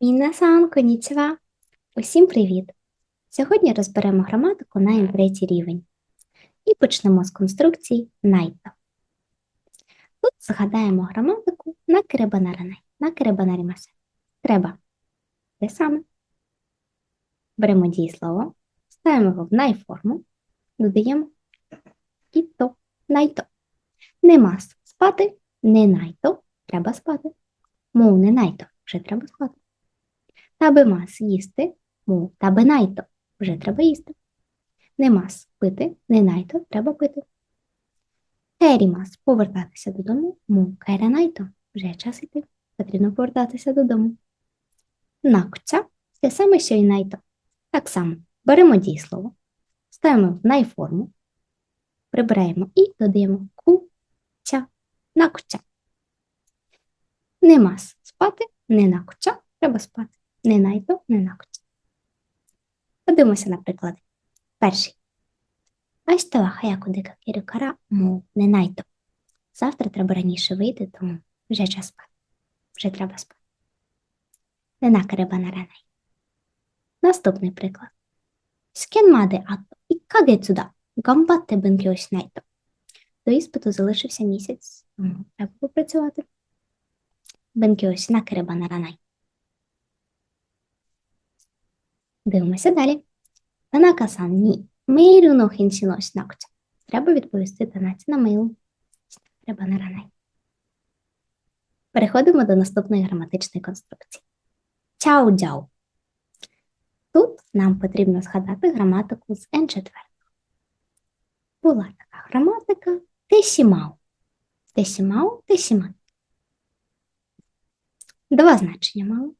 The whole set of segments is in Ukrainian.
Мінасан, конічева! Усім привіт! Сьогодні розберемо граматику на М3 рівень і почнемо з конструкції найто. Тут згадаємо граматику на керебанаранай, на керебанарімасе. Треба те саме. Беремо дієслово, ставимо його в най-форму, додаємо і то, найто. Нема спати, не найто, треба спати. Мов не найто, вже треба спати. Таби мас їсти, мов таби найто, вже треба їсти. Не мас пити, не найто, треба пити. Кері мас повертатися додому, мов кері найто, вже час іти, потрібно повертатися додому. Накця те саме, що й найто. Так само беремо дієслово, ставимо в найформу, прибираємо і додаємо ку-ця, накця. Не мас спати, не накця, треба спати. Не найто, не накця. Подивимося на приклади. Перший. Айста ва хаяку декакеру кара, мов не найто. Завтра треба раніше вийти, тому вже час спати. Вже треба спати. Не накареба на ранай. Наступний приклад. Скен маде ато і кагецуда. Гамбатте бенкьо найто. До іспиту залишився місяць, треба попрацювати. Накареба на ранай. Дивимося далі. Танака-сан ні. Мейлю но хенсіно шнакуця. Треба відповісти Танаці на мейл. Треба на ранай. Переходимо до наступної граматичної конструкції. Чао-джао. Тут нам потрібно згадати граматику з N4. Була така граматика тесімау. Тесімау, тесіман. Два значення мали.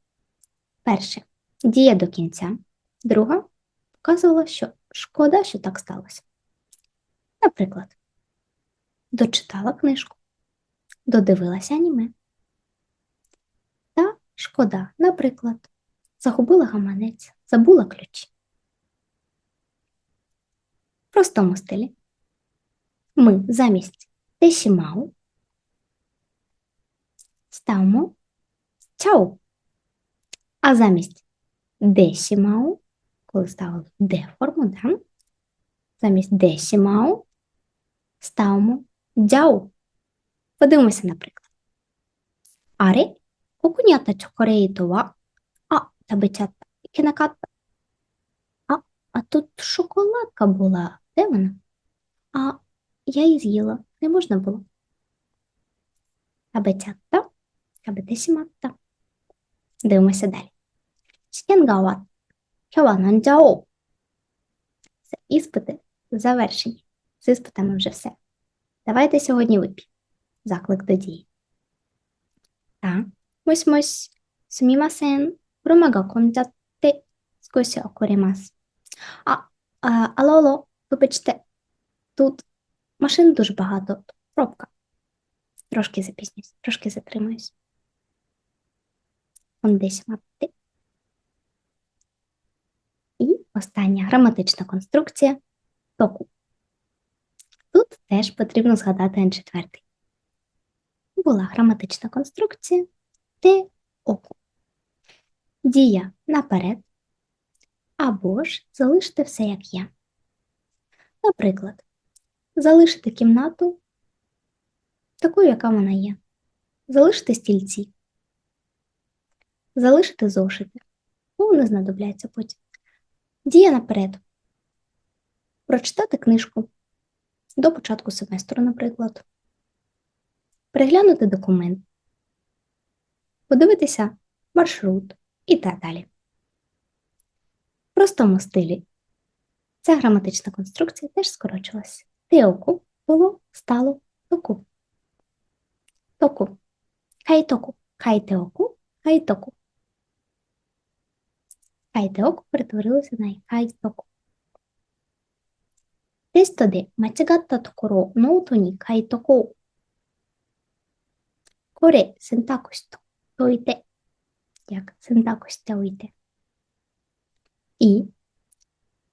Перше дія до кінця. Друга показувала, що шкода, що так сталося. Наприклад, дочитала книжку, додивилася аніме. Та шкода, наприклад, загубила гаманець, забула ключі. В простому стилі ми замість тесімау ставимо чау, а замість десімау, коли ставили де форму, да? замість десімау ставимо дзяу. Подивимося, наприклад. Аре, окунята чокореї това, а табичата кінаката. А, а тут шоколадка була. Де вона? А я її з'їла, не можна було. Кабетятта, кабетесіматта. Дивимося далі. Шкенгават, хевананджао. Це іспити завершені. З іспитами вже все. Давайте сьогодні вип'ємо. Заклик до дії. Та, мось мось, сумімасен, ромага конджатте, скосі окоремас. А, а, алоло, вибачте, тут машин дуже багато, пробка. Трошки запізнююсь, трошки затримуюсь. Он десь мати. І остання граматична конструкція току. Тут теж потрібно згадати N4. Була граматична конструкція те оку. Дія наперед. Або ж залишити все як є. Наприклад, залишити кімнату такою, яка вона є. Залишити стільці. Залишити зошити. Бо вони знадобляться потім. Дія наперед. Прочитати книжку до початку семестру, наприклад. Переглянути документ. Подивитися маршрут і так далі. В простому стилі ця граматична конструкція теж скорочилась. Теоку було стало току. Току. Хайтоку. Хайтеоку. Хайтоку. Хайтеоку перетворилося на хайтоку. テストで間違ったところをノートに書いとこう。これ選択肢とおいて。逆選択しておいて。いい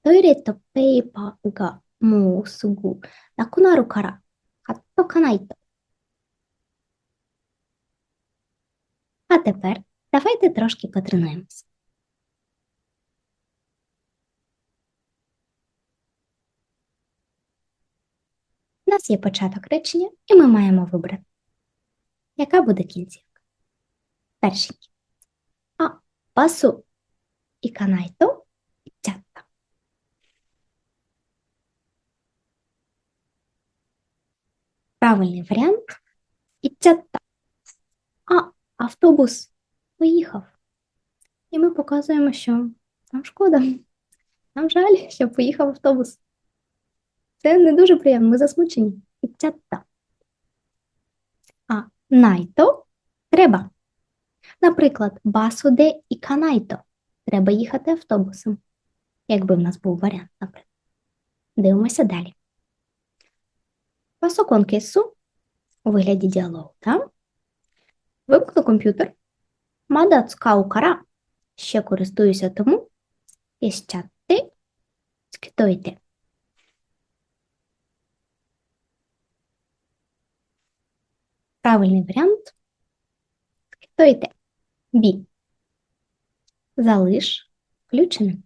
トイレットペーパーが もうすぐなくなるから買っとかないと。 А тепер давайте трошки потренуємося. У нас є початок речення, і ми маємо вибрати, яка буде кінцівка. Перший. А пасу і канайто Правильний варіант іччатта. А автобус поїхав. І ми показуємо, що нам шкода. Нам жаль, що поїхав автобус. Це не дуже приємно, ми засмучені. Іччатта. А найто треба. Наприклад, басу де і канайто. Треба їхати автобусом. Якби в нас був варіант, наприклад. Дивимося далі. Пасокон кесу у вигляді діалогу, так? Вимкну комп'ютер. Мада цукау кара. Ще користуюся тому. Іщати. Скитойте. Правильний варіант. Скитойте. Бі. Залиш включеним.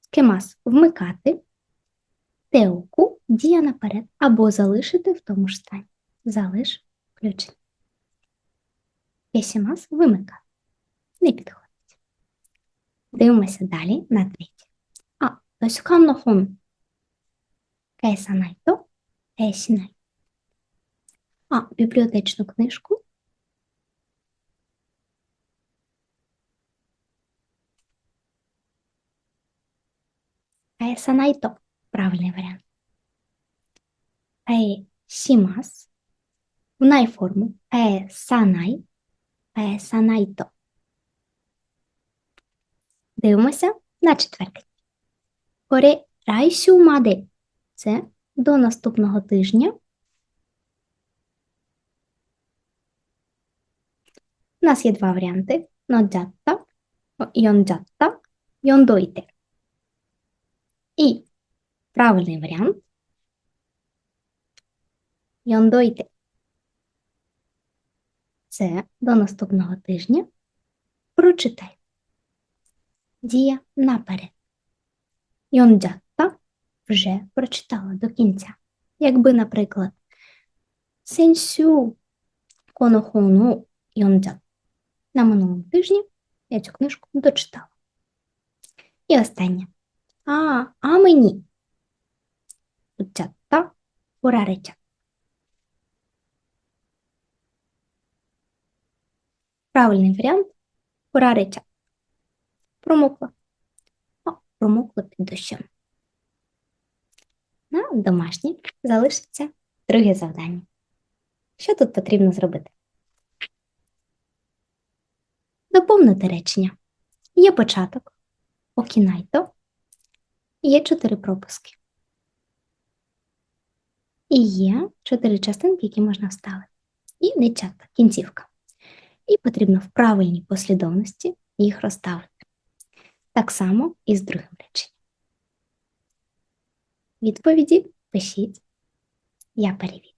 Скемас вмикати. Теоку дія наперед або залишити в тому ж стані. Залиш включеним. Кесімас вимикати. Не підходить. Дивимося далі на третє. А, тоськанно хон. Кейсанайто, кейсінай. А, бібліотечну книжку. Кейсанайто. Правильний варіант. Кейсімас. Унай форму. Кейсанай. Кейсанайто. Дивимося на четвертий. Коре райсю маде. Це до наступного тижня. У нас є два варіанти: ноджатта, йонджатта, йондойте. І правильний варіант йондойте. Це до наступного тижня. Прочитай. Дія наперед. Йонджатта вже прочитала до кінця. Якби, наприклад, сенсю конохону йонджатта. На минулому тижні я цю книжку дочитала. І останнє. А, а мені. Учатта. Правильний варіант урарича. Промокла. О, промокла під дощем. На домашнє залишиться друге завдання. Що тут потрібно зробити? Доповнити речення. Є початок, окінайто, є чотири пропуски. І є чотири частинки, які можна вставити. І нечата, кінцівка. І потрібно в правильній послідовності їх розставити. Так само і з другим реченням. Відповіді пишіть, я перевірю.